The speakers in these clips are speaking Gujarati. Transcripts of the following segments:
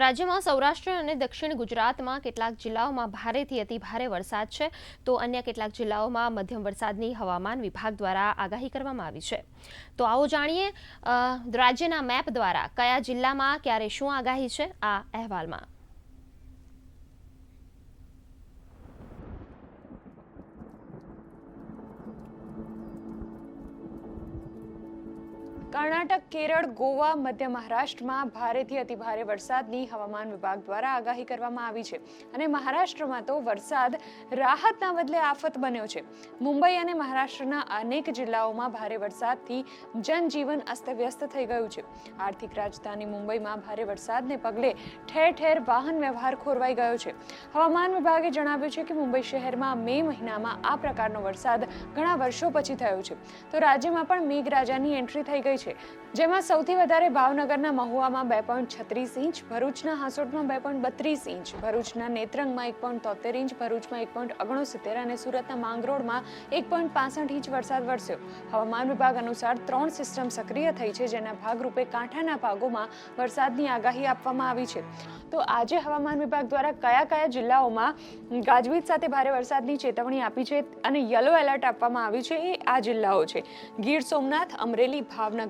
રાજ્યમાં સૌરાષ્ટ્ર અને દક્ષિણ ગુજરાતમાં કેટલાક જિલ્લાઓમાં ભારેથી અતિભારે વરસાદ છે. તો અન્ય કેટલાક જિલ્લાઓમાં મધ્યમ વરસાદની હવામાન વિભાગ દ્વારા આગાહી કરવામાં આવી છે. તો આવો જાણીએ રાજ્યના મેપ દ્વારા કયા જિલ્લામાં ક્યારે શું આગાહી છે આ અહેવાલમાં. કર્ણાટક, કેરળ, ગોવા, મધ્ય મહારાષ્ટ્રમાં ભારેથી અતિભારે વરસાદની હવામાન વિભાગ દ્વારા આગાહી કરવામાં આવી છે. અને મહારાષ્ટ્રમાં તો વરસાદ રાહતના બદલે આફત બન્યો છે. મુંબઈ અને મહારાષ્ટ્રના અનેક જિલ્લાઓમાં ભારે વરસાદથી જનજીવન અસ્તવ્યસ્ત થઈ ગયું છે. આર્થિક રાજધાની મુંબઈમાં ભારે વરસાદને પગલે ઠેર ઠેર વાહન વ્યવહાર ખોરવાઈ ગયો છે. હવામાન વિભાગે જણાવ્યું છે કે મુંબઈ શહેરમાં મે મહિનામાં આ પ્રકારનો વરસાદ ઘણા વર્ષો પછી થયો છે. તો રાજ્યમાં પણ મેઘરાજાની એન્ટ્રી થઈ ગઈ છે. જેમાં સૌથી વધારે ભાવનગરના મહુવામાં બે પોઈન્ટ છત્રીસ ઇંચ, ભરૂચના હાંસોટમાં બે પોઈન્ટ બત્રીસ ઇંચ, ભરૂચના નેત્રંગમાં એક પોઈન્ટ તોતેર ઇંચ, ભરૂચમાં એક પોઈન્ટ ઓગણસિત્તેર અને સુરતના માંગરોળમાં એક પોઈન્ટ પાસઠ ઇંચ વરસાદ વરસ્યો. હવામાન વિભાગ અનુસાર ત્રણ સિસ્ટમ સક્રિય થઈ છે, જેના ભાગરૂપે કાંઠાના ભાગોમાં વરસાદની આગાહી આપવામાં આવી છે. તો આજે હવામાન વિભાગ દ્વારા કયા કયા જિલ્લાઓમાં ગાજવીજ સાથે ભારે વરસાદની ચેતવણી આપી છે અને યલો એલર્ટ આપવામાં આવ્યું છે એ આ જિલ્લાઓ છે. ગીર સોમનાથ, અમરેલી, ભાવનગર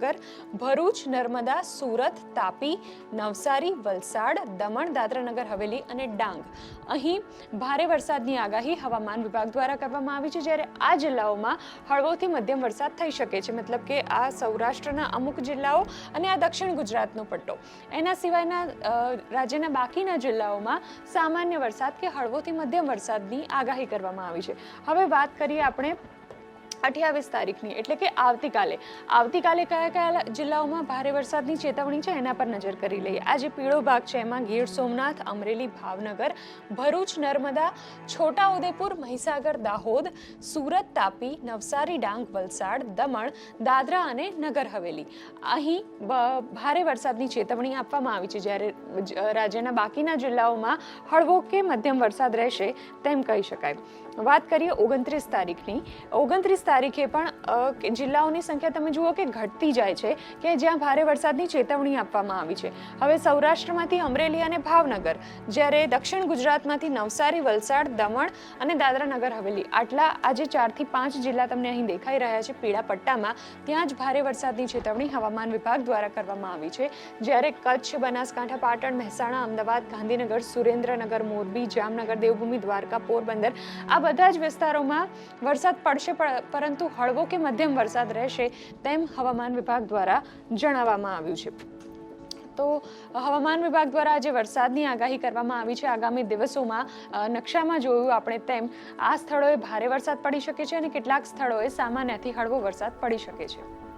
ભરૂચ, નર્મદા, સુરત, તાપી, નવસારી, વલસાડ, દમણ, દાદરાનગર, હવેલી અને ડાંગ. અહીં ભારે વરસાદની આગાહી હવામાન વિભાગ દ્વારા કરવામાં આવી છે. જ્યારે આ જિલ્લાઓમાં હળવોથી મધ્યમ વરસાદ થઈ શકે છે. મતલબ કે આ સૌરાષ્ટ્રના અમુક જિલ્લાઓ અને આ દક્ષિણ ગુજરાતનો પટ્ટો. એના સિવાયના રાજ્યના બાકીના જિલ્લાઓમાં સામાન્ય વરસાદ કે હળવોથી મધ્યમ વરસાદની આગાહી કરવામાં આવી છે. હવે વાત કરીએ આપણે અઠ્યાવીસ તારીખની, એટલે કે આવતીકાલે. આવતીકાલે કયા કયા જિલ્લાઓમાં ભારે વરસાદની ચેતવણી છે એના પર નજર કરી લઈએ. આ જે પીળો ભાગ છે એમાં ગીર સોમનાથ, અમરેલી, ભાવનગર, ભરૂચ, નર્મદા, છોટાઉદેપુર, મહીસાગર, દાહોદ, સુરત, તાપી, નવસારી, ડાંગ, વલસાડ, દમણ, દાદરા અને નગર હવેલી. અહીં ભારે વરસાદની ચેતવણી આપવામાં આવી છે. જ્યારે રાજ્યના બાકીના જિલ્લાઓમાં હળવો કે મધ્યમ વરસાદ રહેશે તેમ કહી શકાય. વાત કરીએ ઓગણત્રીસ તારીખની. ઓગણત્રીસ તારીખે પણ જિલ્લાઓની સંખ્યા તમે જુઓ કે ઘટતી જાય છે, કે જ્યાં ભારે વરસાદની ચેતવણી આપવામાં આવી છે. હવે સૌરાષ્ટ્રમાંથી અમરેલી અને ભાવનગર, જ્યારે દક્ષિણ ગુજરાતમાંથી નવસારી, વલસાડ, દમણ અને દાદરા નગર હવેલી, આટલા આજે ચારથી પાંચ જિલ્લા તમને અહીં દેખાઈ રહ્યા છે પીળા પટ્ટામાં ત્યાં જ ભારે વરસાદની ચેતવણી હવામાન વિભાગ દ્વારા કરવામાં આવી છે. જ્યારે કચ્છ, બનાસકાંઠા, પાટણ, મહેસાણા, અમદાવાદ, ગાંધીનગર, સુરેન્દ્રનગર, મોરબી, જામનગર, દેવભૂમિ, દ્વારકા, પોરબંદર, આ બધા જ વિસ્તારોમાં વરસાદ પડશે પરંતુ હળવો કે મધ્યમ વરસાદ રહેશે તેમ હવામાન વિભાગ દ્વારા જણાવવામાં આવ્યું છે. તો હવામાન વિભાગ દ્વારા આજે વરસાદની આગાહી કરવામાં આવી છે. આગામી દિવસોમાં નકશામાં જોયું આપણે તેમ આ સ્થળોએ ભારે વરસાદ પડી શકે છે અને કેટલાક સ્થળોએ સામાન્યથી હળવો વરસાદ પડી શકે છે.